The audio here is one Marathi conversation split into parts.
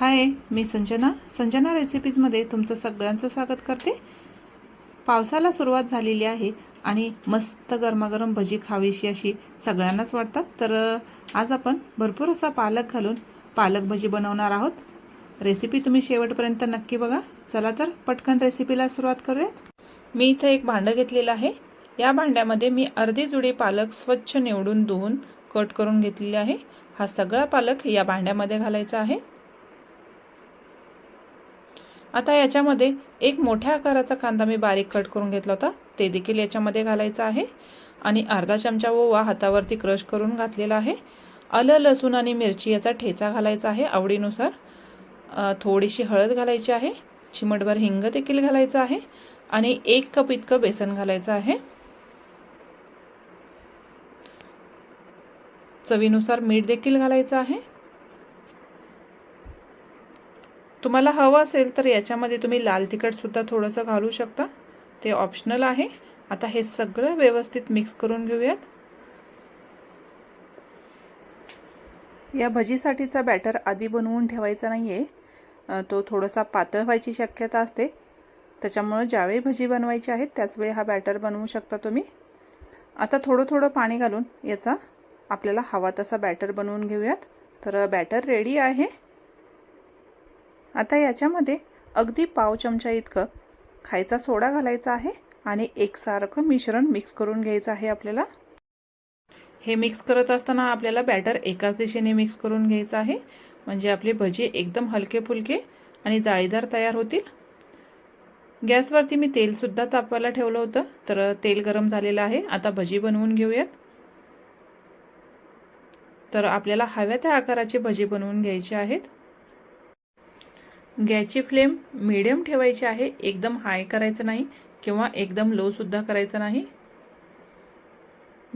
हाय मी संजना. संजना रेसिपीजमध्ये तुमचं सगळ्यांचं स्वागत करते. पावसाला सुरुवात झालेली आहे आणि मस्त गरमागरम भजी खावीशी अशी सगळ्यांनाच वाटतात. तर आज आपण भरपूर असा पालक घालून पालक भजी बनवणार आहोत. रेसिपी तुम्ही शेवटपर्यंत नक्की बघा. चला तर पटकन रेसिपीला सुरुवात करूयात. मी इथं एक भांडं घेतलेलं आहे. या भांड्यामध्ये मी अर्धी जुडी पालक स्वच्छ निवडून धुवून कट करून घेतलेली आहे. हा सगळा पालक या भांड्यामध्ये घालायचा आहे. आता याच्यामध्ये एक मोठ्या आकाराचा कांदा मी बारीक कट करून घेतला होता. ते देखील याच्यामध्ये घालायचं आहे. आणि अर्धा चमचा ओवा हातावरती क्रश करून घातलेला आहे. आलं लसूण आणि मिरची याचा ठेचा घालायचा आहे आवडीनुसार. थोडीशी हळद घालायची आहे. चिमटभर हिंग देखील घालायचं आहे. आणि एक कप इतकं बेसन घालायचं आहे. चवीनुसार मीठ देखील घालायचं आहे. तुम्हाला हवं असेल तर याच्यामध्ये तुम्ही लाल तिखटसुद्धा थोडंसं घालू शकता. ते ऑप्शनल आहे. आता हे सगळं व्यवस्थित मिक्स करून घेऊयात. या भजीसाठीचा बॅटर आधी बनवून ठेवायचा नाही आहे तो थोडासा पातळ व्हायची शक्यता असते. त्याच्यामुळं ज्यावेळी भजी बनवायची आहेत त्याचवेळी हा बॅटर बनवू शकता तुम्ही. आता थोडं थोडं पाणी घालून याचा आपल्याला हवा तसा बॅटर बनवून घेऊयात. तर बॅटर रेडी आहे. आता याच्यामध्ये अगदी पाव चमचा इतकं खायचा सोडा घालायचा आहे आणि एकसारखं मिश्रण मिक्स करून घ्यायचं आहे आपल्याला. हे मिक्स करत असताना आपल्याला बॅटर एकाच दिशेने मिक्स करून घ्यायचं आहे. म्हणजे आपली भजी एकदम हलके फुलके आणि जाळीदार तयार होतील. गॅसवरती मी तेलसुद्धा तापवायला ठेवलं होतं तर तेल गरम झालेलं आहे. आता भजी बनवून घेऊयात. तर आपल्याला हव्या त्या आकाराची भजी बनवून घ्यायची आहेत. गॅसची फ्लेम मिडियम ठेवायची आहे. एकदम हाय करायचं नाही किंवा एकदम लोसुद्धा करायचं नाही.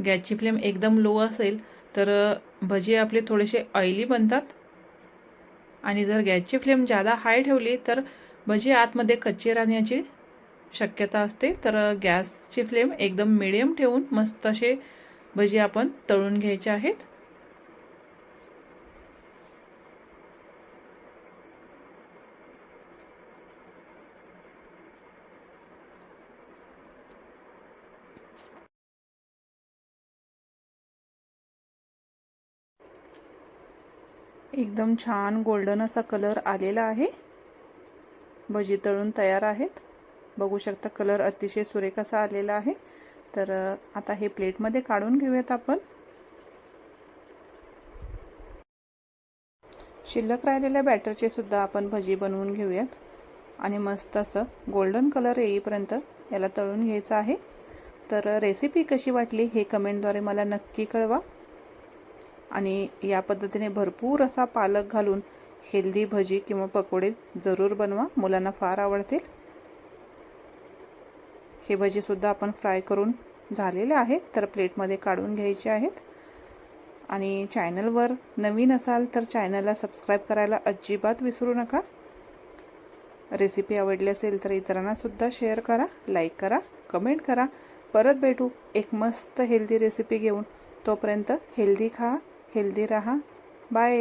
गॅसची फ्लेम एकदम लो असेल तर भजी आपले थोडेसे ऑइली बनतात. आणि जर गॅसची फ्लेम ज्यादा हाय ठेवली तर भजी आतमध्ये कच्ची राहण्याची शक्यता असते. तर गॅसची फ्लेम एकदम मिडियम ठेवून मस्त असे भजी आपण तळून घ्यायचे आहेत. एकदम छान गोल्डन असा कलर आलेला आहे. भजी तळून तयार आहेत. बघू शकता कलर अतिशय सुरेख असा आलेला आहे. तर आता हे प्लेटमध्ये काढून घेऊयात आपण. शिल्लक राहिलेल्या बॅटरचे सुद्धा आपण भजी बनवून घेऊयात. आणि मस्त असं गोल्डन कलर येईपर्यंत याला तळून घ्यायचं आहे. तर रेसिपी कशी वाटली हे कमेंटद्वारे मला नक्की कळवा. आणि या पद्धतीने भरपूर असा पालक घालून हेल्दी भजी किंवा पकोडे जरूर बनवा. मुलांना फार आवडतील. हे भजीसुद्धा आपण फ्राय करून झालेले आहेत तर प्लेटमध्ये काढून घ्यायचे आहेत. आणि चॅनलवर नवीन असाल तर चॅनलला सबस्क्राईब करायला अजिबात विसरू नका. रेसिपी आवडली असेल तर इतरांनासुद्धा शेअर करा लाईक करा कमेंट करा. परत भेटू एक मस्त हेल्दी रेसिपी घेऊन. तोपर्यंत हेल्दी खा. हेल्दी राहा बाय